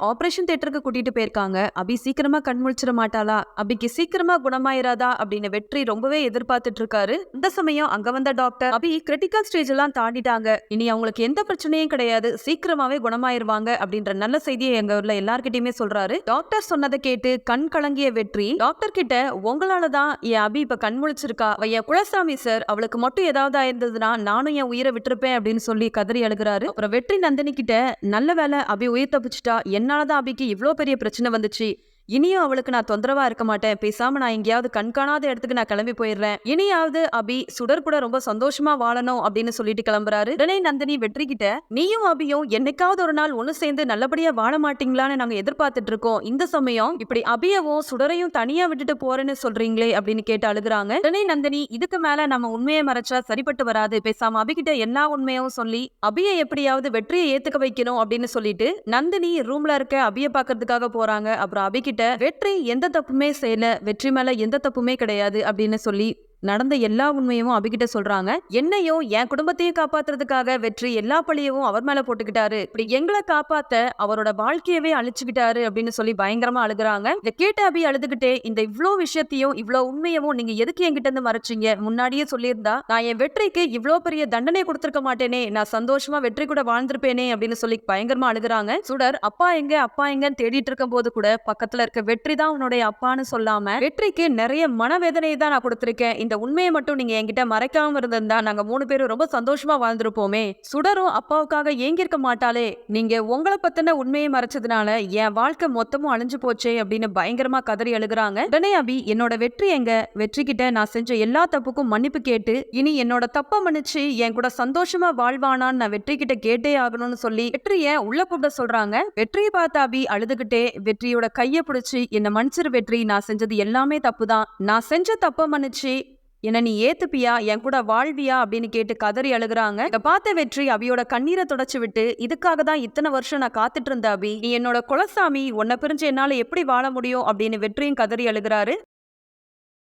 Operation தேட்டருக்கு கூட்டிட்டு போயிருக்காங்க. அபி சீக்கிரமா கண் முழிச்சிட மாட்டாளா? அபிக்கு சீக்கிரமா குணமாயிராதா? அப்படின்னு வெற்றி ரொம்பவே எதிர்பார்த்துட்டு இருக்காரு. இந்த சமயம் அங்க வந்த டாக்டர் அபி கிரிட்டிக்கல் ஸ்டேஜ் எல்லாம் தாண்டிட்டாங்க. இனி அவங்களுக்கு எந்த பிரச்சனையும் கிடையாது. சீக்கிரமாவே குணமாயிருவாங்க அப்படின்ற நல்ல செய்தியை எங்க ஊர்ல எல்லார்கிட்டயுமே சொல்றாரு. டாக்டர் சொன்னதை கேட்டு கண் கலங்கிய வெற்றி டாக்டர் கிட்ட உங்களாலதான் என் அபி இப்ப கண் முழிச்சிருக்கா? வைய குலசாமி சார் அவளுக்கு மட்டும் ஏதாவது ஆயிருந்ததுன்னா நானும் என் உயிரை விட்டுருப்பேன் அப்படின்னு சொல்லி கதறி அழுகிறாரு. அப்புறம் வெற்றி நந்தினி கிட்ட நல்ல வேலை அபி உயிர் தப்பிச்சிட்டா என்னாலதான் அபிக்கு இவ்ளோ பெரிய பிரச்சனை வந்துச்சு. இனியும் அவளுக்கு நான் தொந்தரவா இருக்க மாட்டேன். பேசாம நான் எங்கேயாவது கண்காணாத இடத்துக்கு நான் கிளம்பி போயிடுறேன். இனியாவது அபி சுடர் கூட ரொம்ப சந்தோஷமா வாழணும் அப்படின்னு சொல்லிட்டு கிளம்புறாரு. உடனே நந்தினி வெற்றி கிட்ட நீயும் அபியும் என்னைக்காவது ஒரு நாள் ஒண்ணு சேர்ந்து நல்லபடியா வாழ மாட்டீங்களான்னு நாங்க எதிர்பார்த்துட்டு இருக்கோம். இந்த சமயம் இப்படி அபியவும் சுடரையும் தனியா விட்டுட்டு போறேன்னு சொல்றீங்களே அப்படின்னு கேட்டு அழுகுறாங்க. உடனே நந்தினி இதுக்கு மேல நம்ம உண்மையை மறைச்சா சரிப்பட்டு வராது. பேசாம அபிகிட்ட எல்லா உண்மையும் சொல்லி அபியை எப்படியாவது வெற்றியை ஏத்துக்க வைக்கணும் அப்படின்னு சொல்லிட்டு நந்தினி ரூம்ல இருக்க அபிய பாக்குறதுக்காக போறாங்க. அப்புறம் அபிகிட்ட வெற்றி எந்த தப்புமே செய்யல வெற்றி மேல எந்த தப்புமே கிடையாது அப்படின்னு சொல்லி நடந்த எல்லா உண்மையும் அபிகிட்ட சொல்றாங்க. என்னையும் என் குடும்பத்தையும் காப்பாத்துறதுக்காக வெற்றி எல்லா பழியவும் அவர் மேல போட்டுக்கிட்டாரு. இப்படி எங்களை காப்பாத்த அவரோட வாழ்க்கையவே அழிச்சுக்கிட்டாரு அப்படின்னு சொல்லி பயங்கரமா அழுகுறாங்க. இதை கேட்ட அபி அழுதுகிட்டே இந்த இவ்வளோ விஷயத்தையும் இவ்வளோ உண்மையவும் நீங்க எதுக்கு என்கிட்ட இருந்து மறைச்சீங்க? முன்னாடியே சொல்லியிருந்தா நான் என் வெற்றிக்கு இவ்வளோ பெரிய தண்டனை கொடுத்துருக்க மாட்டேனே நான் சந்தோஷமா வெற்றி கூட வாழ்ந்திருப்பேனே அப்படின்னு சொல்லி பயங்கரமா அழுகுறாங்க. சுடர் அப்பா எங்க அப்பா எங்கன்னு தேடிட்டு இருக்கும் போது கூட பக்கத்துல இருக்க வெற்றி தான் உன்னுடைய அப்பான்னு சொல்லாம வெற்றிக்கு நிறைய மனவேதனையை தான் நான் கொடுத்திருக்கேன். இந்த உண்மையை மட்டும் நீங்க என்கிட்ட மறைக்காம இருந்திருந்தா நாங்க மூணு பேரும் ரொம்ப சந்தோஷமா வாழ்ந்திருப்போமே. சுடரும் அப்பாவுக்காக ஏங்கியிருக்க மாட்டாளே. நீங்க உங்களை பத்தின உண்மையை மறைச்சதுனால என் வாழ்க்கை மொத்தமும் அழிஞ்சு போச்சே அப்படின்னு பயங்கரமா கதறி அழுகுறாங்க. உடனே அபி என்னோட வெற்றி எங்க? வெற்றி கிட்ட நான் செஞ்ச எல்லா தப்புக்கும் மன்னிப்பு கேட்டு இனி என்னோட தப்ப மன்னிச்சு என் கூட சந்தோஷமா வாழ்வானான்னு நான் வெற்றி கிட்ட கேட்டே ஆகணும்னு சொல்லி வெற்றிய உள்ள கூப்பிட சொல்றாங்க. வெற்றியை பார்த்த அபி அழுதுகிட்டே வெற்றியோட கைய பிடிச்சி என்ன மன்னிச்சிரு வெற்றி நான் செஞ்சது எல்லாமே தப்பு தான் நான் செஞ்ச தப்ப மன்னிச்சு என்ன நீ ஏத்துப்பியா? என் கூட வாழ்வியா? அப்படின்னு கேட்டு கதறி அழுகுறாங்க. இத பார்த்த வெற்றி அபியோட கண்ணீரை தொடச்சு விட்டு இதுக்காக தான் இத்தனை வருஷம் நான் காத்துட்டு இருந்த அபி. நீ என்னோட குலசாமி. உன்னை பிரிஞ்சு என்னால எப்படி வாழ முடியும்? அப்படின்னு வெற்றியும் கதறி அழுகுறாரு.